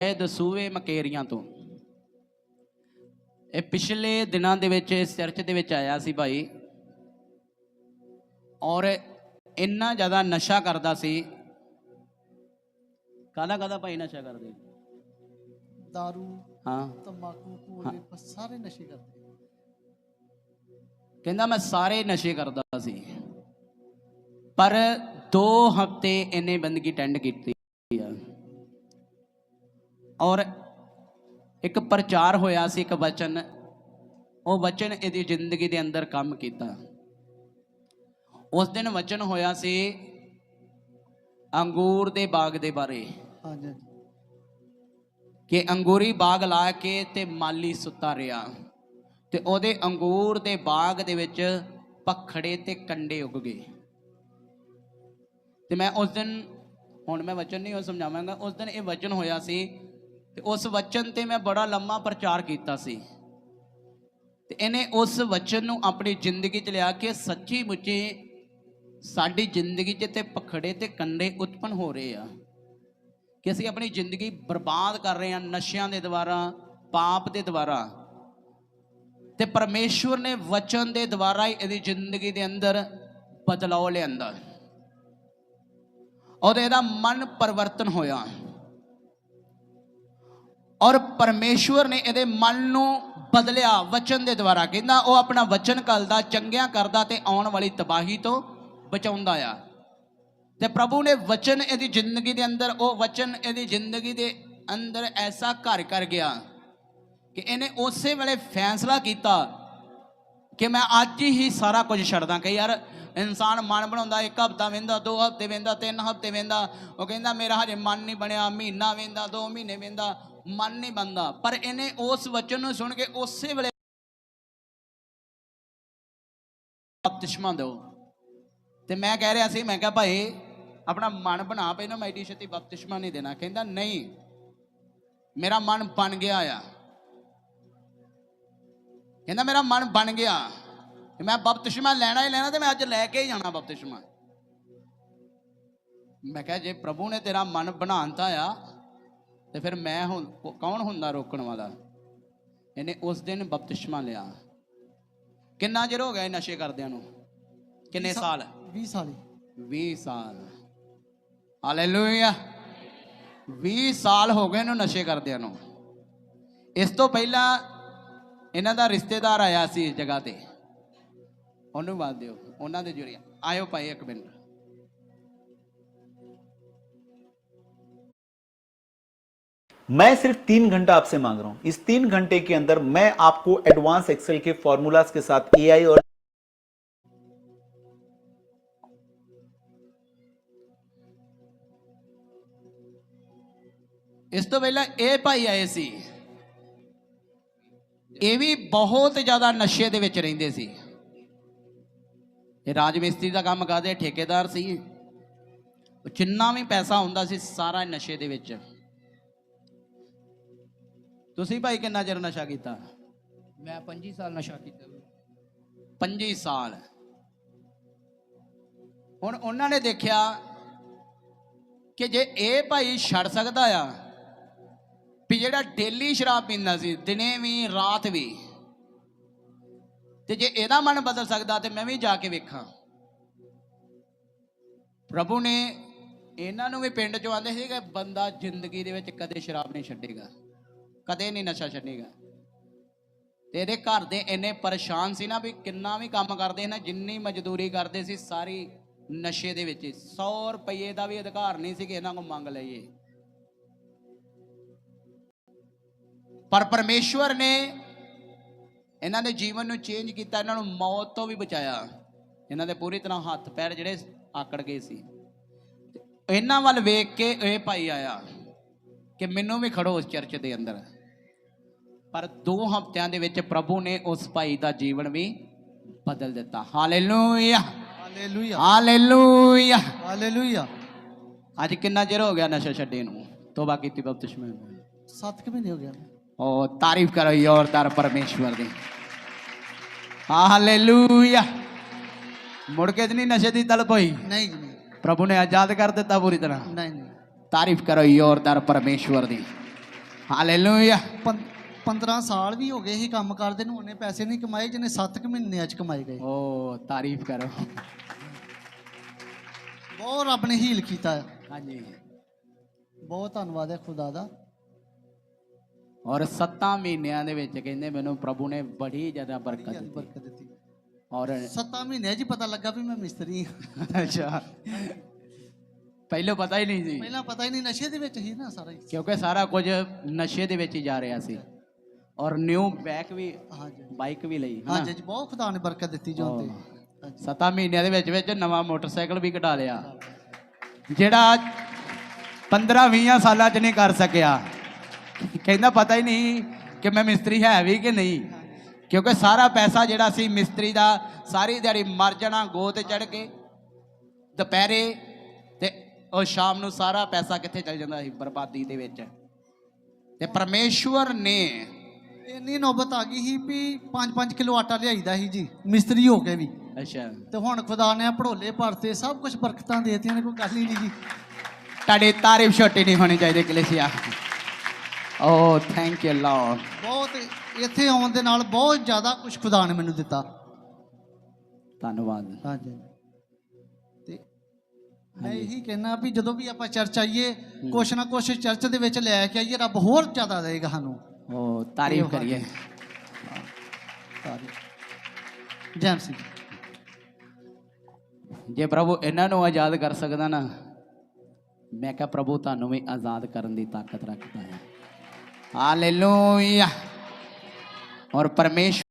ਦਸੂਏ ਮਕੇਰੀਆਂ ਤੋਂ। ਇਹ ਪਿਛਲੇ ਦਿਨਾਂ ਦੇ ਵਿੱਚ ਇਸ ਚਰਚ ਦੇ ਵਿੱਚ ਆਇਆ ਸੀ ਭਾਈ। ਔਰ ਇੰਨਾ ਜ਼ਿਆਦਾ ਨਸ਼ਾ ਕਰਦਾ ਸੀ। ਕਾਹਦਾ ਕਾਹਦਾ ਭਾਈ ਨਸ਼ਾ ਕਰਦੇ? दारू ਹਾਂ। ਤੰਬਾਕੂ ਕੋਲੇ ਸਾਰੇ ਨਸ਼ੇ ਕਰਦੇ ਕਹਿੰਦਾ ਮੈਂ ਸਾਰੇ ਨਸ਼ੇ ਕਰਦਾ ਸੀ। ਪਰ 2 ਹਫ਼ਤੇ ਇਹਨੇ ਬੰਦਗੀ ਟੈਂਡ ਕੀਤੀ ਆ। ਔਰ ਇੱਕ ਪ੍ਰਚਾਰ ਹੋਇਆ ਸੀ ਇੱਕ ਵਚਨ ਉਹ ਵਚਨ ਇਹਦੀ ਜ਼ਿੰਦਗੀ ਦੇ ਅੰਦਰ ਕੰਮ ਕੀਤਾ। ਉਸ ਦਿਨ ਵਚਨ ਹੋਇਆ ਸੀ ਅੰਗੂਰ ਦੇ ਬਾਗ ਦੇ ਬਾਰੇ। ਹਾਂਜੀ। ਕਿ ਅੰਗੂਰੀ ਬਾਗ ਲਾ ਕੇ ਤੇ ਮਾਲੀ ਸੁੱਤਾ ਰਿਹਾ। ਤੇ ਉਹਦੇ ਅੰਗੂਰ ਦੇ ਬਾਗ ਦੇ ਵਿੱਚ ਪਖੜੇ ਤੇ ਕੰਡੇ ਉੱਗ ਗਏ। ਤੇ ਮੈਂ ਉਸ ਦਿਨ ਹੁਣ ਮੈਂ ਵਚਨ ਨਹੀਂ ਉਹ ਸਮਝਾਵਾਂਗਾ ਉਸ ਦਿਨ ਇਹ ਵਚਨ ਹੋਇਆ ਸੀ ਤੇ ਉਸ ਵਚਨ ਤੇ ਮੈਂ ਬੜਾ ਲੰਮਾ ਪ੍ਰਚਾਰ ਕੀਤਾ ਸੀ। ਤੇ ਇਹਨੇ ਉਸ ਵਚਨ ਨੂੰ ਆਪਣੀ ਜ਼ਿੰਦਗੀ 'ਚ ਲਿਆ ਕੇ ਸੱਚੀ ਮੁੱਚੀ ਸਾਡੀ ਜ਼ਿੰਦਗੀ 'ਚ ਤੇ ਪਖੜੇ ਤੇ ਕੰਡੇ ਉਤਪਨ ਹੋ ਰਹੇ ਆ। ਕਿ ਅਸੀਂ ਆਪਣੀ ਜ਼ਿੰਦਗੀ ਬਰਬਾਦ ਕਰ ਰਹੇ ਹਾਂ ਨਸ਼ਿਆਂ ਦੇ ਦੁਆਰਾ, ਪਾਪ ਦੇ ਦੁਆਰਾ। ਤੇ ਪਰਮੇਸ਼ਵਰ ਨੇ ਵਚਨ ਦੇ ਦੁਆਰਾ ਹੀ ਇਹਦੀ ਜ਼ਿੰਦਗੀ ਦੇ ਅੰਦਰ ਬਦਲਾਅ ਲਿਆਂਦਾ। ਔਰ ਇਹਦਾ ਮਨ ਪਰਿਵਰਤਨ ਹੋਇਆ। ਔਰ ਪਰਮੇਸ਼ਵਰ ਨੇ ਇਹਦੇ ਮਨ ਨੂੰ ਬਦਲਿਆ ਵਚਨ ਦੇ ਦੁਆਰਾ। ਕਹਿੰਦਾ ਉਹ ਆਪਣਾ ਵਚਨ ਕਲਦਾ ਚੰਗਿਆਂ ਕਰਦਾ ਤੇ ਆਉਣ ਵਾਲੀ ਤਬਾਹੀ ਤੋਂ ਬਚਾਉਂਦਾ ਆ। ਤੇ ਪ੍ਰਭੂ ਨੇ ਵਚਨ ਇਹਦੀ ਜ਼ਿੰਦਗੀ ਦੇ ਅੰਦਰ, ਉਹ ਵਚਨ ਇਹਦੀ ਜ਼ਿੰਦਗੀ ਦੇ ਅੰਦਰ ਐਸਾ ਘਰ ਕਰ ਗਿਆ ਕਿ ਇਹਨੇ ਉਸੇ ਵੇਲੇ ਫੈਸਲਾ ਕੀਤਾ ਕਿ ਮੈਂ ਅੱਜ ਹੀ ਸਾਰਾ ਕੁਝ ਛੱਡਦਾ ਕਿ ਯਾਰ ਇਨਸਾਨ ਮਨ ਬਣਾਉਂਦਾ, ਇੱਕ ਹਫਤਾ ਵੇਂਦਾ, ਦੋ ਹਫ਼ਤੇ ਵੇਂਦਾ, ਤਿੰਨ ਹਫ਼ਤੇ ਵੇਂਦਾ। ਉਹ ਕਹਿੰਦਾ, ਮੇਰਾ ਹਜੇ ਮਨ ਨਹੀਂ ਬਣਿਆ, ਮਹੀਨਾ ਵੇਂਦਾ, ਦੋ ਮਹੀਨੇ ਵੇਂਦਾ। ਮਨ ਨਹੀਂ ਬਣਦਾ ਪਰ ਇਹਨੇ ਉਸ ਵਚਨ ਨੂੰ ਸੁਣ ਕੇ ਉਸੇ ਵੇਲੇ ਬਪਤਿਸਮਾ ਦਿਓ। ਤੇ ਮੈਂ ਕਹਿ ਰਿਹਾ ਸੀ, ਮੈਂ ਕਿਹਾ ਭਾਈ, ਆਪਣਾ ਮਨ ਬਣਾ ਪਈ ਨਾ ਮੈਡੀ ਛੇਤੀ ਬਪਤਿਸਮਾ ਨਹੀਂ ਦੇਣਾ। ਕਹਿੰਦਾ, ਨਹੀਂ, ਮੇਰਾ ਮਨ ਬਣ ਗਿਆ ਆ। ਕਹਿੰਦਾ, ਮੇਰਾ ਮਨ ਬਣ ਗਿਆ। ਕਿ ਮੈਂ ਬਪਤਿਸਮਾ ਲੈਣਾ ਹੀ ਲੈਣਾ ਤੇ ਮੈਂ ਅੱਜ ਲੈ ਕੇ ਹੀ ਜਾਣਾ ਬਪਤਿਸਮਾ। ਮੈਂ ਕਿਹਾ, ਜੇ ਪ੍ਰਭੂ ਨੇ ਤੇਰਾ ਮਨ ਬਣਾਉਂਦਾ ਆ ਤੇ ਫਿਰ ਮੈਂ ਹੁਣ ਕੌਣ ਹੁੰਦਾ ਰੋਕਣ ਵਾਲਾ ਇਹਨੇ ਉਸ ਦਿਨ ਬਪਤਿਸਮਾ ਲਿਆ। ਕਿੰਨਾ ਚਿਰ ਹੋ ਗਿਆ ਇਹ ਨਸ਼ੇ ਕਰਦਿਆਂ ਨੂੰ? ਕਿੰਨੇ ਸਾਲ? 20 ਸਾਲ 20 ਸਾਲ। ਹਾਲੇਲੂਇਆ। 20 ਸਾਲ ਹੋ ਗਏ ਇਹਨੂੰ ਨਸ਼ੇ ਕਰਦਿਆਂ ਨੂੰ। ਇਸ ਤੋਂ ਪਹਿਲਾਂ ਇਹਨਾਂ ਦਾ ਰਿਸ਼ਤੇਦਾਰ ਆਇਆ ਸੀ ਇਸ ਜਗ੍ਹਾ ਤੇ। ਉਹਨੂੰ ਬਾਦ ਦਿਓ। ਉਹਨਾਂ ਦੇ ਜੁੜਿਆ। ਆਇਓ ਭਾਈ ਇੱਕ ਮਿੰਟ। मैं सिर्फ तीन घंटा आपसे मांग रहा हूं इस तीन घंटे के अंदर मैं आपको एडवांस एक्सेल के फॉर्मूलाज के साथ एआई और ਇਸ ਤੋਂ ਪਹਿਲਾਂ ਇਹ ਭਾਈ ਆਏ ਸੀ ਇਹ ਵੀ ਬਹੁਤ ਜ਼ਿਆਦਾ ਨਸ਼ੇ ਦੇ ਵਿੱਚ ਰਹਿੰਦੇ ਸੀ ਇਹ ਰਾਜ ਮਿਸਤਰੀ ਦਾ ਕੰਮ ਕਰਦੇ ਠੇਕੇਦਾਰ ਸੀ ਉਹ ਜਿੰਨਾ ਵੀ ਪੈਸਾ ਹੁੰਦਾ ਸੀ ਸਾਰਾ ਨਸ਼ੇ ਦੇ ਵਿੱਚ ਤੁਸੀਂ ਭਾਈ ਕਿੰਨਾ ਚਿਰ ਨਸ਼ਾ ਕੀਤਾ? ਮੈਂ 25 ਸਾਲ ਨਸ਼ਾ ਕੀਤਾ ਵਾ। 25 ਸਾਲ। ਹੁਣ ਉਹਨਾਂ ਨੇ ਦੇਖਿਆ ਕਿ ਜੇ ਇਹ ਭਾਈ ਛੱਡ ਸਕਦਾ ਆ ਵੀ ਜਿਹੜਾ ਡੇਲੀ ਸ਼ਰਾਬ ਪੀਂਦਾ ਸੀ ਦਿਨੇ ਵੀ ਰਾਤ ਵੀ ਤੇ ਜੇ ਇਹਦਾ ਮਨ ਬਦਲ ਸਕਦਾ ਤੇ ਮੈਂ ਵੀ ਜਾ ਕੇ ਵੇਖਾਂ। ਪ੍ਰਭੂ ਨੇ ਇਹਨਾਂ ਨੂੰ ਵੀ ਪਿੰਡ ਚੋਂ ਆਂਦੇ ਸੀ ਕਿ ਬੰਦਾ ਜ਼ਿੰਦਗੀ ਦੇ ਵਿੱਚ ਕਦੇ ਸ਼ਰਾਬ ਨਹੀਂ ਛੱਡੇਗਾ। ਕਦੇ ਨਹੀਂ ਨਸ਼ਾ ਛੱਡੇਗਾ। ਤੇ ਇਹਦੇ ਘਰ ਦੇ ਇੰਨੇ ਪਰੇਸ਼ਾਨ ਸੀ ਨਾ ਵੀ ਕਿੰਨਾ ਵੀ ਕੰਮ ਕਰਦੇ ਨਾ, ਜਿੰਨੀ ਮਜ਼ਦੂਰੀ ਕਰਦੇ ਸੀ, ਸਾਰੀ ਨਸ਼ੇ ਦੇ ਵਿੱਚ 100 ਰੁਪਏ ਦਾ ਵੀ ਅਧਿਕਾਰ ਨਹੀਂ ਸੀ ਕਿ ਇਹਨਾਂ ਕੋਲ ਮੰਗ ਲਈਏ। ਪਰ ਪਰਮੇਸ਼ਵਰ ਨੇ ਇਹਨਾਂ ਦੇ ਜੀਵਨ ਨੂੰ ਚੇਂਜ ਕੀਤਾ, ਇਹਨਾਂ ਨੂੰ ਮੌਤ ਤੋਂ ਵੀ ਬਚਾਇਆ। ਇਹਨਾਂ ਦੇ ਪੂਰੀ ਤਰ੍ਹਾਂ ਹੱਥ ਪੈਰ ਜਿਹੜੇ ਆਕੜ ਗਏ ਸੀ। ਇਹਨਾਂ ਵੱਲ ਵੇਖ ਕੇ ਇਹ ਭਾਈ ਆਇਆ ਕਿ ਮੈਨੂੰ ਵੀ ਖੜੋ ਉਸ ਚਰਚ ਦੇ ਅੰਦਰ। ਪਰ 2 ਹਫ਼ਤਿਆਂ ਦੇ ਵਿੱਚ ਪ੍ਰਭੂ ਨੇ ਉਸ ਭਾਈ ਦਾ ਜੀਵਨ ਵੀ ਬਦਲ ਦਿੱਤਾ। ਹਾਲੇਲੂਇਆ। ਹਾਲੇਲੂਇਆ। ਹਾਲੇਲੂਇਆ। ਹਾਲੇਲੂਇਆ। ਅੱਜ ਕਿੰਨਾ ਚਿਰ ਹੋ ਗਿਆ ਨਸ਼ਾ ਛੱਡੇ ਨੂੰ? ਤੋਬਾ ਕੀਤੀ ਬਪਤਿਸਮੇ ਨੂੰ 7 ਕੁ ਮਹੀਨੇ ਹੋ ਗਿਆ ਉਹ ਤਾਰੀਫ ਕਰੋ ਜ਼ੋਰਦਾਰ ਪਰਮੇਸ਼ਵਰ ਦੀ। ਹਾਲੇਲੂਇਆ। ਮੁੜ ਕੇ ਨਹੀਂ ਨਸ਼ੇ ਦੀ ਤਲਬ ਹੋਈ? ਨਹੀਂ ਜੀ, ਪ੍ਰਭੂ ਨੇ ਆਜ਼ਾਦ ਕਰ ਦਿੱਤਾ ਪੂਰੀ ਤਰ੍ਹਾਂ? ਨਹੀਂ ਤਾਰੀਫ ਕਰੋ ਜ਼ੋਰਦਾਰ ਪਰਮੇਸ਼ਵਰ ਦੀ। ਹਾਲੇਲੂਇਆ। 15 ਸਾਲ ਵੀ ਹੋ ਗਏ ਸੀ ਕੰਮ ਕਰਦੇ ਨੂੰ ਉਹਨੇ ਪੈਸੇ ਨਹੀਂ ਕਮਾਏ ਜਿਹਨੇ 7 ਕੁ ਮਹੀਨਿਆਂ ਚ ਕਮਾਏ ਗਏ। ਓ ਤਾਰੀਫ ਕਰੋ। ਬਹੁਤ ਰੱਬ ਨੇ ਹੀਲ ਕੀਤਾ। ਹੈ। ਹਾਂਜੀ। ਬਹੁਤ ਧੰਨਵਾਦ ਹੈ ਖੁਦਾ ਦਾ। ਔਰ 7 ਮਹੀਨਿਆਂ ਦੇ ਵਿੱਚ ਕਹਿੰਦੇ ਮੈਨੂੰ ਪ੍ਰਭੂ ਨੇ ਬੜੀ ਜ਼ਿਆਦਾ ਬਰਕਤ ਦਿੱਤੀ। ਬਰਕਤ ਦਿੱਤੀ। ਔਰ 7 ਮਹੀਨਿਆਂ 'ਚ ਹੀ ਪਤਾ ਲੱਗਾ ਵੀ ਮੈਂ ਮਿਸਤਰੀ ਹਾਂ। ਅੱਛਾ। ਪਹਿਲਾਂ ਪਤਾ ਹੀ ਨਹੀਂ ਸੀ। ਪਹਿਲਾਂ ਪਤਾ ਹੀ ਨਹੀਂ ਨਸ਼ੇ ਦੇ ਵਿੱਚ ਹੀ ਨਾ ਸਾਰਾ ਹੀ। ਕਿਉਂਕਿ ਸਾਰਾ ਕੁਝ ਨਸ਼ੇ ਦੇ ਵਿੱਚ ਹੀ ਜਾ ਰਿਹਾ ਸੀ। ਔਰ ਨਿਊ ਬੈਕ ਵੀ ਹਾਂਜੀ ਬਾਈਕ ਵੀ ਲਈ ਹਨਾ? ਹਾਂਜੀ ਜੀ ਬਹੁਤ ਖੁਦਾ ਨੇ ਬਰਕਤ ਦਿੱਤੀ ਜੋ ਤੇ। 7 ਮਹੀਨਿਆਂ ਦੇ ਵਿੱਚ ਵਿੱਚ ਨਵਾਂ ਮੋਟਰਸਾਈਕਲ ਵੀ ਕਢਾ ਲਿਆ। ਜਿਹੜਾ 15 20 ਸਾਲਾਂ ਚ ਨਹੀਂ ਕਰ ਸਕਿਆ। ਕਹਿੰਦਾ ਪਤਾ ਹੀ ਨਹੀਂ ਕਿ ਮੈਂ ਮਿਸਤਰੀ ਹੈ ਵੀ ਕਿ ਨਹੀਂ। ਕਿਉਂਕਿ ਸਾਰਾ ਪੈਸਾ ਜਿਹੜਾ ਸੀ ਮਿਸਤਰੀ ਦਾ ਸਾਰੀ ਦਿਹਾੜੀ ਮਰ ਜਾਣਾ ਗੋ ਤੇ ਚੜ ਕੇ ਦੁਪਹਿਰੇ ਤੇ ਉਹ ਸ਼ਾਮ ਨੂੰ ਸਾਰਾ ਪੈਸਾ ਕਿੱਥੇ ਚਲ ਜਾਂਦਾ ਸੀ ਬਰਬਾਦੀ ਦੇ ਵਿੱਚ। ਤੇ ਪਰਮੇਸ਼ਵਰ ਨੇ ਇੰਨੀ ਨੌਬਤ ਆ ਗਈ ਸੀ ਵੀ 5-5 ਕਿਲੋ ਆਟਾ ਲਿਆਈਦਾ ਸੀ ਜੀ ਮਿਸਤਰੀ ਹੋ ਕੇ ਵੀ। ਅੱਛਾ। ਤੇ ਹੁਣ ਖੁਦਾ ਨੇ ਭੜੋਲੇ ਭਰਤੇ ਸਭ ਕੁਝ ਬਰਕਤਾਂ ਦੇਤੀਆਂ ਨੇ ਕੋਈ ਗੱਲ ਹੀ ਨਹੀਂ ਜੀ। ਤੁਹਾਡੀ ਤਾਰੀਫ ਛੋਟੀ ਨਹੀਂ ਹੋਣੀ ਚਾਹੀਦੀ ਕਲੇਸੀਆ। ਓ ਥੈਂਕ ਯੂ ਲਾਰਡ ਬਹੁਤ ਇੱਥੇ ਆਉਣ ਦੇ ਨਾਲ ਬਹੁਤ ਜ਼ਿਆਦਾ ਕੁਝ ਖੁਦਾ ਨੇ ਮੈਨੂੰ ਦਿੱਤਾ। ਧੰਨਵਾਦ। ਹਾਂਜੀ। ਤੇ ਮੈਂ ਇਹੀ ਕਹਿਣਾ ਵੀ ਜਦੋਂ ਵੀ ਆਪਾਂ ਚਰਚ ਆਈਏ ਕੁਛ ਨਾ ਕੁਛ ਚਰਚ ਦੇ ਵਿੱਚ ਲੈ ਕੇ ਆਈਏ ਰੱਬ ਹੋਰ ਜ਼ਿਆਦਾ ਦੇਗਾ ਸਾਨੂੰ। ਓ ਤਾਰੀਫ ਕਰੀਏ ਜੈਮ ਸਿੰਘ ਜੇ ਪ੍ਰਭੂ ਇਹਨਾਂ ਨੂੰ ਆਜ਼ਾਦ ਕਰ ਸਕਦਾ ਨਾ ਮੈਂ ਕਿਹਾ ਪ੍ਰਭੂ ਤੁਹਾਨੂੰ ਵੀ ਆਜ਼ਾਦ ਕਰਨ ਦੀ ਤਾਕਤ ਰੱਖਦਾ ਹੈ ਹਾਲੇਲੂਇਆ ਔਰ ਪਰਮੇਸ਼ਵਰ